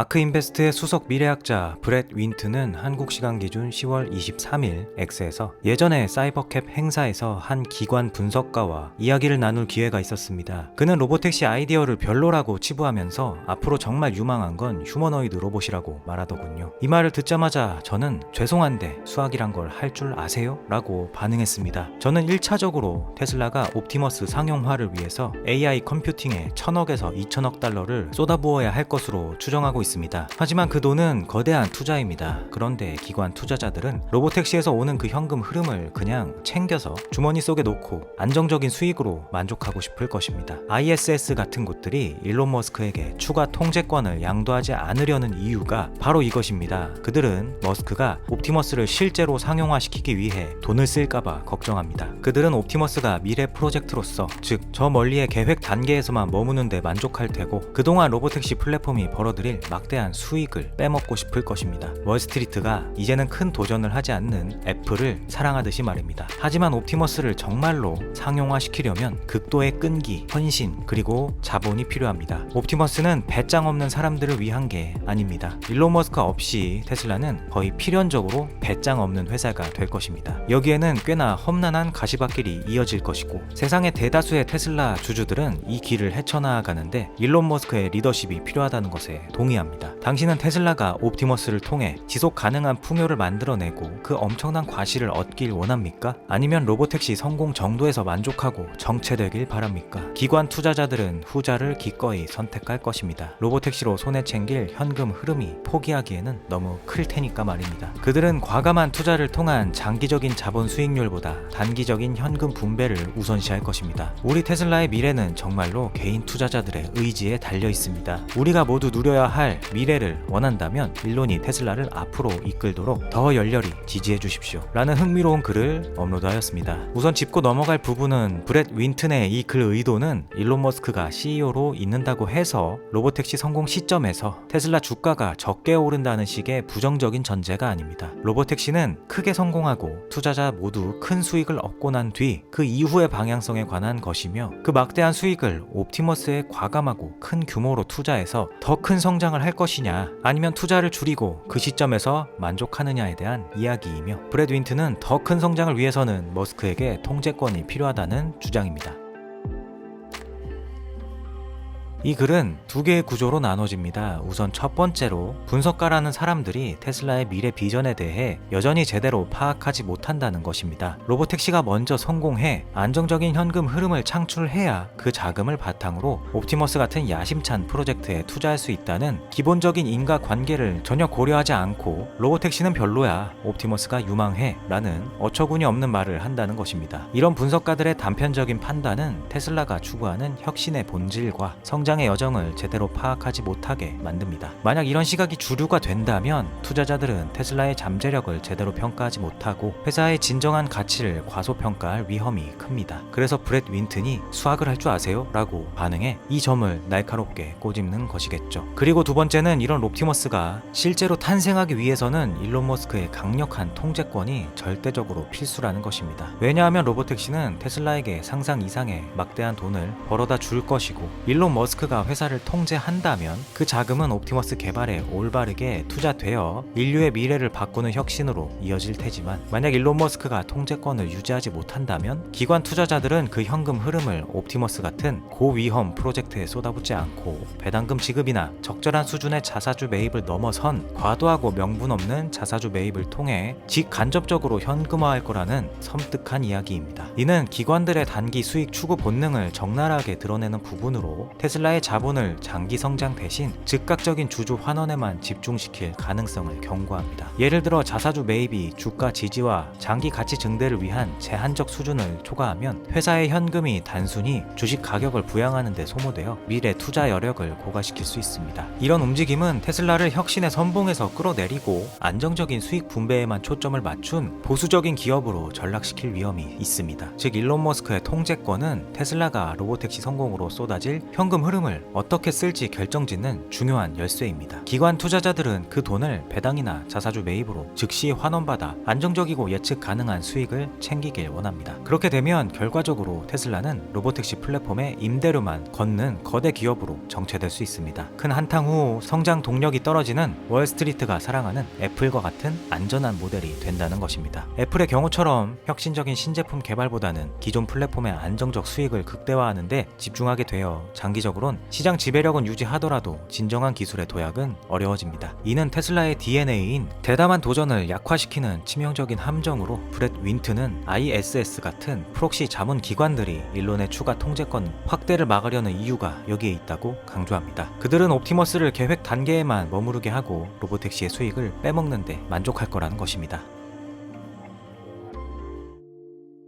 아크인베스트의 수석 미래학자 브렛 윈트는 한국 시간 기준 10월 23일 X에서 예전에 사이버캡 행사에서 한 기관 분석가와 이야기를 나눌 기회가 있었습니다. 그는 로보택시 아이디어를 별로라고 치부하면서 앞으로 정말 유망한 건 휴머노이드 로봇이라고 말하더군요. 이 말을 듣자마자 저는 죄송한데 수학이란 걸 할 줄 아세요? 라고 반응했습니다. 저는 1차적으로 테슬라가 옵티머스 상용화를 위해서 AI 컴퓨팅에 천억에서 2천억 달러를 쏟아부어야 할 것으로 추정하고 있습니다. 하지만 그 돈은 거대한 투자입니다. 그런데 기관 투자자들은 로보택시에서 오는 그 현금 흐름을 그냥 챙겨서 주머니 속에 놓고 안정적인 수익으로 만족하고 싶을 것입니다. ISS 같은 곳들이 일론 머스크에게 추가 통제권을 양도하지 않으려는 이유가 바로 이것입니다. 그들은 머스크가 옵티머스를 실제로 상용화시키기 위해 돈을 쓸까봐 걱정합니다. 그들은 옵티머스가 미래 프로젝트로서 즉 저 멀리의 계획 단계에서만 머무는데 만족할 테고 그동안 로보택시 플랫폼이 벌어들일 막대한 수익을 빼먹고 싶을 것입니다. 월스트리트가 이제는 큰 도전을 하지 않는 애플을 사랑하듯이 말입니다. 하지만 옵티머스를 정말로 상용화시키려면 극도의 끈기, 헌신, 그리고 자본이 필요합니다. 옵티머스는 배짱 없는 사람들을 위한 게 아닙니다. 일론 머스크 없이 테슬라는 거의 필연적으로 배짱 없는 회사가 될 것입니다. 여기에는 꽤나 험난한 가시밭길이 이어질 것이고 세상의 대다수의 테슬라 주주들은 이 길을 헤쳐나가는데 일론 머스크의 리더십이 필요하다는 것에 동의 합니다. 당신은 테슬라가 옵티머스를 통해 지속 가능한 풍요를 만들어내고 그 엄청난 과실을 얻길 원합니까? 아니면 로보택시 성공 정도에서 만족하고 정체되길 바랍니까? 기관 투자자들은 후자를 기꺼이 선택할 것입니다. 로보택시로 손에 챙길 현금 흐름이 포기하기에는 너무 클 테니까 말입니다. 그들은 과감한 투자를 통한 장기적인 자본 수익률보다 단기적인 현금 분배를 우선시할 것입니다. 우리 테슬라의 미래는 정말로 개인 투자자들의 의지에 달려 있습니다. 우리가 모두 누려야 할 미래를 원한다면 일론이 테슬라를 앞으로 이끌도록 더 열렬히 지지해 주십시오. 라는 흥미로운 글을 업로드하였습니다. 우선 짚고 넘어갈 부분은 브렛 윈튼의 이 글 의도는 일론 머스크가 CEO로 있는다고 해서 로보택시 성공 시점에서 테슬라 주가가 적게 오른다는 식의 부정적인 전제가 아닙니다. 로보택시는 크게 성공하고 투자자 모두 큰 수익을 얻고 난 뒤 그 이후의 방향성에 관한 것이며 그 막대한 수익을 옵티머스에 과감하고 큰 규모로 투자해서 더 큰 성장을 할 것이냐 아니면 투자를 줄이고 그 시점에서 만족하느냐에 대한 이야기이며 브래드 윈트는 더 큰 성장을 위해서는 머스크에게 통제권이 필요하다는 주장입니다. 이 글은 두 개의 구조로 나눠집니다. 우선 첫 번째로 분석가라는 사람들이 테슬라의 미래 비전에 대해 여전히 제대로 파악하지 못한다는 것입니다. 로보택시가 먼저 성공해 안정적인 현금 흐름을 창출해야 그 자금을 바탕으로 옵티머스 같은 야심찬 프로젝트에 투자할 수 있다는 기본적인 인과 관계를 전혀 고려하지 않고 로보택시는 별로야, 옵티머스가 유망해 라는 어처구니 없는 말을 한다는 것입니다. 이런 분석가들의 단편적인 판단은 테슬라가 추구하는 혁신의 본질과 성장 성장의 여정을 제대로 파악하지 못하게 만듭니다. 만약 이런 시각이 주류가 된다면 투자자들은 테슬라의 잠재력을 제대로 평가하지 못하고 회사의 진정한 가치를 과소평가할 위험이 큽니다. 그래서 브렛 윈튼이 수학을 할 줄 아세요? 라고 반응해 이 점을 날카롭게 꼬집는 것이겠죠. 그리고 두 번째는 이런 옵티머스가 실제로 탄생하기 위해서는 일론 머스크의 강력한 통제권이 절대적으로 필수라는 것입니다. 왜냐하면 로보택시는 테슬라에게 상상 이상의 막대한 돈을 벌어다 줄 것이고 일론 머스크 머스크가 회사를 통제한다면 그 자금은 옵티머스 개발에 올바르게 투자되어 인류의 미래를 바꾸는 혁신으로 이어질 테지만 만약 일론 머스크가 통제권을 유지하지 못한다면 기관 투자자들은 그 현금 흐름을 옵티머스 같은 고위험 프로젝트에 쏟아붓지 않고 배당금 지급이나 적절한 수준의 자사주 매입을 넘어선 과도하고 명분 없는 자사주 매입을 통해 직간접적으로 현금화할 거라는 섬뜩한 이야기입니다. 이는 기관들의 단기 수익 추구 본능을 적나라하게 드러내는 부분으로 테슬라 의 회사의 자본을 장기 성장 대신 즉각적인 주주 환원에만 집중시킬 가능성을 경고합니다. 예를 들어 자사주 매입이 주가 지지와 장기 가치 증대를 위한 제한적 수준을 초과하면 회사의 현금이 단순히 주식 가격을 부양하는 데 소모되어 미래 투자 여력을 고갈시킬 수 있습니다. 이런 움직임은 테슬라를 혁신의 선봉에서 끌어내리고 안정적인 수익 분배에만 초점을 맞춘 보수적인 기업으로 전락시킬 위험이 있습니다. 즉 일론 머스크의 통제권은 테슬라가 로보택시 성공으로 쏟아질 현금 흐름 흐름을 어떻게 쓸지 결정짓는 중요한 열쇠입니다. 기관 투자자들은 그 돈을 배당이나 자사주 매입으로 즉시 환원받아 안정적이고 예측 가능한 수익을 챙기길 원합니다. 그렇게 되면 결과적으로 테슬라는 로보택시 플랫폼의 임대료만 걷는 거대 기업으로 정체될 수 있습니다. 큰 한탕 후 성장 동력이 떨어지는 월스트리트가 사랑하는 애플과 같은 안전한 모델이 된다는 것입니다. 애플의 경우처럼 혁신적인 신제품 개발보다는 기존 플랫폼의 안정적 수익을 극대화하는데 집중하게 되어 장기적으 론 시장 지배력은 유지하더라도 진정한 기술의 도약은 어려워집니다. 이는 테슬라의 DNA인 대담한 도전을 약화시키는 치명적인 함정으로 브렛 윈트는 ISS 같은 프록시 자문 기관들이 일론의 추가 통제권 확대를 막으려는 이유가 여기에 있다고 강조합니다. 그들은 옵티머스를 계획 단계에만 머무르게 하고 로보택시의 수익을 빼먹는데 만족할 거라는 것입니다.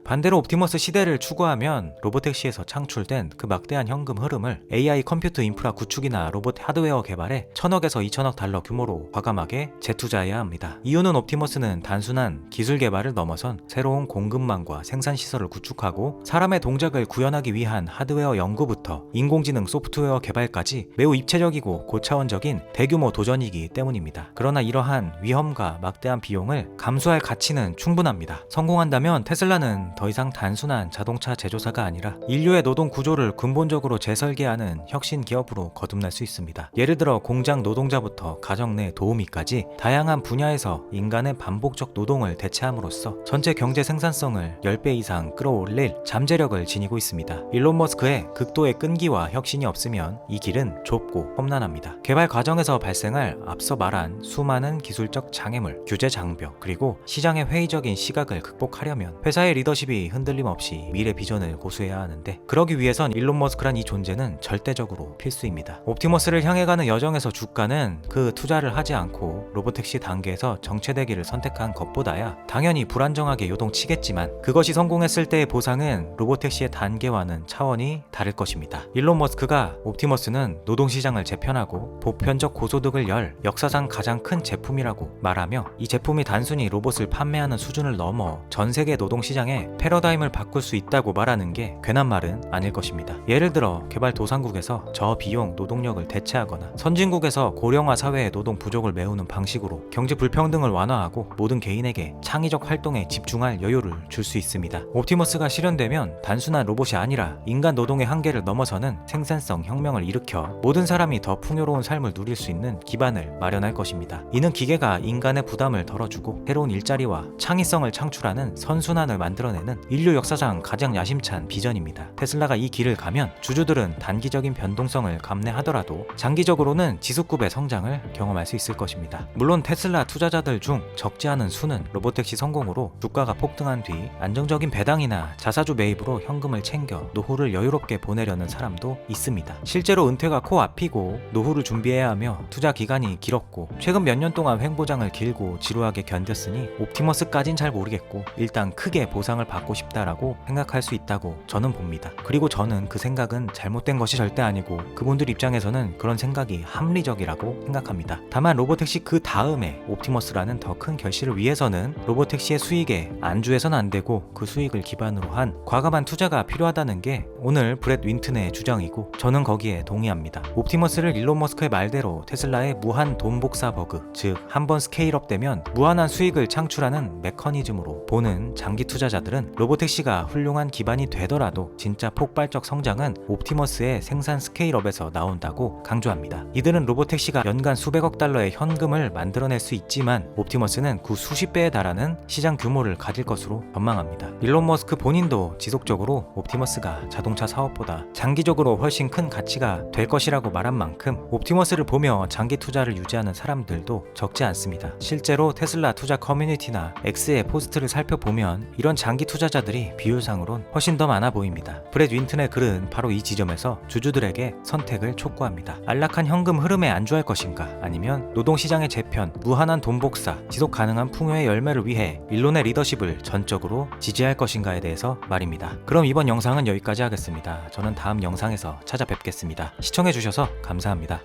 반대로 옵티머스 시대를 추구하면 로보택시에서 창출된 그 막대한 현금 흐름을 AI 컴퓨터 인프라 구축이나 로봇 하드웨어 개발에 천억에서 2천억 달러 규모로 과감하게 재투자해야 합니다. 이유는 옵티머스는 단순한 기술 개발을 넘어선 새로운 공급망과 생산 시설을 구축하고 사람의 동작을 구현하기 위한 하드웨어 연구부터 인공지능 소프트웨어 개발까지 매우 입체적이고 고차원적인 대규모 도전이기 때문입니다. 그러나 이러한 위험과 막대한 비용을 감수할 가치는 충분합니다. 성공한다면 테슬라는 더 이상 단순한 자동차 제조사가 아니라 인류의 노동 구조를 근본적으로 재설계하는 혁신 기업으로 거듭날 수 있습니다. 예를 들어 공장 노동자부터 가정 내 도우미까지 다양한 분야에서 인간의 반복적 노동을 대체함으로써 전체 경제 생산성을 10배 이상 끌어올릴 잠재력을 지니고 있습니다. 일론 머스크의 극도의 끈기와 혁신이 없으면 이 길은 좁고 험난합니다. 개발 과정에서 발생할 앞서 말한 수많은 기술적 장애물, 규제 장벽, 그리고 시장의 회의적인 시각을 극복하려면 회사의 리더십 이 흔들림 없이 미래 비전을 고수해야 하는데 그러기 위해선 일론 머스크란 이 존재는 절대적으로 필수입니다. 옵티머스를 향해 가는 여정에서 주가는 그 투자를 하지 않고 로보택시 단계에서 정체되기를 선택한 것보다야 당연히 불안정하게 요동치겠지만 그것이 성공했을 때의 보상은 로보택시의 단계와는 차원이 다를 것입니다. 일론 머스크가 옵티머스는 노동시장을 재편하고 보편적 고소득을 열 역사상 가장 큰 제품이라고 말하며 이 제품이 단순히 로봇을 판매하는 수준을 넘어 전 세계 노동시장에 패러다임을 바꿀 수 있다고 말하는 게 괜한 말은 아닐 것입니다. 예를 들어 개발도상국에서 저비용 노동력을 대체하거나 선진국에서 고령화 사회의 노동 부족을 메우는 방식으로 경제 불평등을 완화하고 모든 개인에게 창의적 활동에 집중할 여유를 줄 수 있습니다. 옵티머스가 실현되면 단순한 로봇이 아니라 인간 노동의 한계를 넘어서는 생산성 혁명을 일으켜 모든 사람이 더 풍요로운 삶을 누릴 수 있는 기반을 마련할 것입니다. 이는 기계가 인간의 부담을 덜어주고 새로운 일자리와 창의성을 창출하는 선순환을 만들어내 는 인류 역사상 가장 야심찬 비전입니다. 테슬라가 이 길을 가면 주주들은 단기적인 변동성을 감내하더라도 장기적으로는 지속급의 성장을 경험할 수 있을 것입니다. 물론 테슬라 투자자들 중 적지 않은 수는 로보택시 성공으로 주가가 폭등한 뒤 안정적인 배당이나 자사주 매입으로 현금을 챙겨 노후를 여유롭게 보내려는 사람도 있습니다. 실제로 은퇴가 코앞이고 노후를 준비해야 하며 투자 기간이 길었고 최근 몇 년 동안 횡보장을 길고 지루하게 견뎠으니 옵티머스까진 잘 모르겠고 일단 크게 보상을 받고 싶다라고 생각할 수 있다고 저는 봅니다. 그리고 저는 그 생각은 잘못된 것이 절대 아니고 그분들 입장에서는 그런 생각이 합리적이라고 생각합니다. 다만 로보택시 그 다음에 옵티머스라는 더 큰 결실을 위해서는 로보택시의 수익에 안주해선 안 되고 그 수익을 기반으로 한 과감한 투자가 필요하다는 게 오늘 브렛 윈튼의 주장이고 저는 거기에 동의합니다. 옵티머스를 일론 머스크의 말대로 테슬라의 무한 돈 복사 버그, 즉 한 번 스케일업 되면 무한한 수익을 창출하는 메커니즘으로 보는 장기 투자자들 은 로보택시가 훌륭한 기반이 되더라도 진짜 폭발적 성장은 옵티머스의 생산 스케일업에서 나온다고 강조합니다. 이들은 로보택시가 연간 수백억 달러의 현금을 만들어낼 수 있지만 옵티머스는 그 수십 배에 달하는 시장 규모를 가질 것으로 전망합니다. 일론 머스크 본인도 지속적으로 옵티머스가 자동차 사업보다 장기적으로 훨씬 큰 가치가 될 것이라고 말한 만큼 옵티머스를 보며 장기 투자를 유지하는 사람들도 적지 않습니다. 실제로 테슬라 투자 커뮤니티나 X의 포스트를 살펴보면 이런 장기 투자자들이 비율상으론 훨씬 더 많아 보입니다. 브렛 윈튼의 글은 바로 이 지점에서 주주들에게 선택을 촉구합니다. 안락한 현금 흐름에 안주할 것인가 아니면 노동시장의 재편, 무한한 돈 복사, 지속 가능한 풍요의 열매를 위해 일론의 리더십을 전적으로 지지할 것인가에 대해서 말입니다. 그럼 이번 영상은 여기까지 하겠습니다. 저는 다음 영상에서 찾아뵙겠습니다. 시청해주셔서 감사합니다.